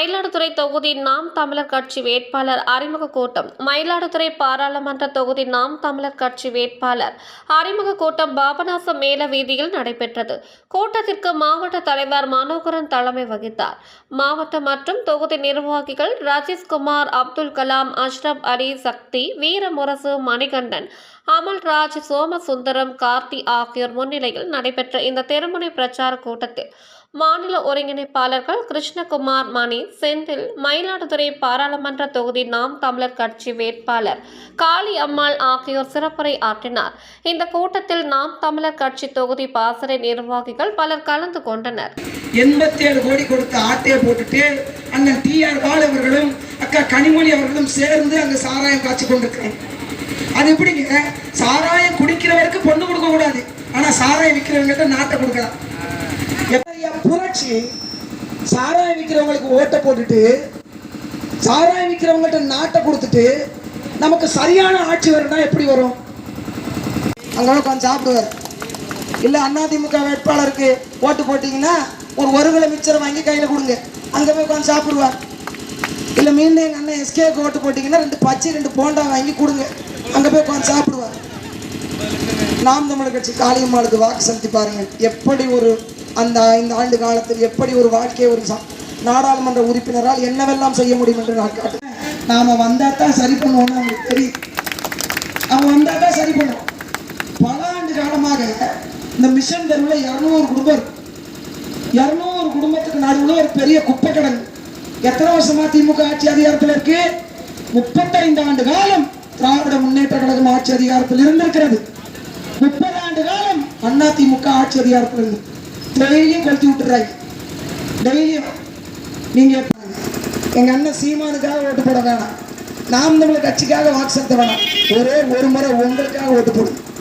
மயிலாடுதுறை தொகுதி நாம் தமிழர் கட்சி வேட்பாளர் அறிமுக கூட்டம். மயிலாடுதுறை பாராளுமன்ற தொகுதி நாம் தமிழர் கட்சி வேட்பாளர் அறிமுக கூட்டம் பாபநாசம் மேல வீதியில் நடைபெற்றது. கூட்டத்திற்கு மாவட்ட தலைவர் மனோகரன் தலைமை வகித்தார். மாவட்ட மற்றும் தொகுதி நிர்வாகிகள் ராஜேஷ்குமார் அப்துல் கலாம் அஷ்ரப் அலி சக்தி வீரமுரசு மணிகண்டன் அமல்ராஜ் சோமசுந்தரம் கார்த்தி ஆகியோர் முன்னிலையில் நடைபெற்ற இந்த தெருமுனை பிரச்சார கூட்டத்தில் மாநில ஒருங்கிணைப்பாளர்கள் கிருஷ்ணகுமார் மணி செந்தில் மயிலாடுதுறை பாராளுமன்ற தொகுதி நாம் தமிழர் கட்சி வேட்பாளர் காளி அம்மாள் ஆகியோர் சிறப்புரை ஆற்றினார். இந்த கூட்டத்தில் நாம் தமிழர் கட்சி தொகுதி பாசறை நிர்வாகிகள் பலர் கலந்து கொண்டனர். எண்பத்தி ஏழு கோடி கொடுத்த ஆட்டையை போட்டுட்டு அண்ணன் டி ஆர் பால் அவர்களும் அக்கா கனிமொழி அவர்களும் சேர்ந்து அங்கு சாராயம் காட்சி கொண்டிருக்கிறாங்க. அது எப்படிங்க? சாராயம் குடிக்கிறவருக்கு பொண்ணு கொடுக்க கூடாது ஆனா சாராயம் விற்கிறவங்கிட்ட நாட்டை கொடுக்கலாம். எப்படியா புரட்சி. சாராயம் விற்கிறவங்களுக்கு ஓட்டை போட்டுட்டு சாராயம் விற்கிறவங்ககிட்ட நாட்டை கொடுத்துட்டு நமக்கு சரியான ஆட்சி வரும்னா எப்படி வரும்? அங்கே உட்காந்து சாப்பிடுவார். இல்லை அதிமுக வேட்பாளருக்கு ஓட்டு போட்டிங்கன்னா ஒரு ஒரு கிலோ மிச்சரை வாங்கி கையில் கொடுங்க. அங்கே போய் உட்காந்து சாப்பிடுவார். இல்லை மீண்டும் எங்கள் அண்ணன் எஸ்கேக்கு ஓட்டு போட்டிங்கன்னா ரெண்டு பச்சை ரெண்டு போண்டா வாங்கி கொடுங்க. அங்கே போய் உட்காந்து சாப்பிடுவார் நாம் தமிழர் கட்சி காளியம்மாளுக்கு வாக்கு செலுத்தி பாருங்கள் எப்படி ஒரு அந்த ஐந்து ஆண்டு காலத்தில் எப்படி ஒரு வாழ்க்கையை ஒரு சா- நாடாளுமன்ற உறுப்பினரால் என்னவெல்லாம் செய்ய முடியும் என்று நான் காட்டுறேன். நாம் வந்தால் தான் சரி பண்ணுவோம்னு அவங்களுக்கு தெரியும். அவன் வந்தால் தான் சரி பண்ணுவோம். பல ஆண்டு காலமாக இந்த மிஷன் தெருவில் இரநூறு குடும்பம் இரநூறு குடும்பத்துக்கு நடுவில் ஒரு பெரிய குப்பை கிடங்கு. எத்தனை வருஷமா திமுக ஆட்சி அதிகாரத்தில் இருக்கு? முப்பத்தைந்து ஆண்டு காலம் திராவிட முன்னேற்ற கழகம் ஆட்சி அதிகாரத்தில் இருந்திருக்கிறது. முப்பது ஆண்டு காலம் அண்ணா திமுக ஆட்சி அதிகாரத்தில் இருந்து டெய்லியும் கொளுத்தி விட்டுறாங்க. டெய்லியும். நீங்க எங்க அண்ணன் சீமானுக்காக ஓட்டு போட வேணாம். நாம் நம்மளுக்கு கட்சிக்காக வாக்கு செலுத்த வேணாம். ஒரே ஒரு முறை உங்களுக்காக ஓட்டு போடுங்க.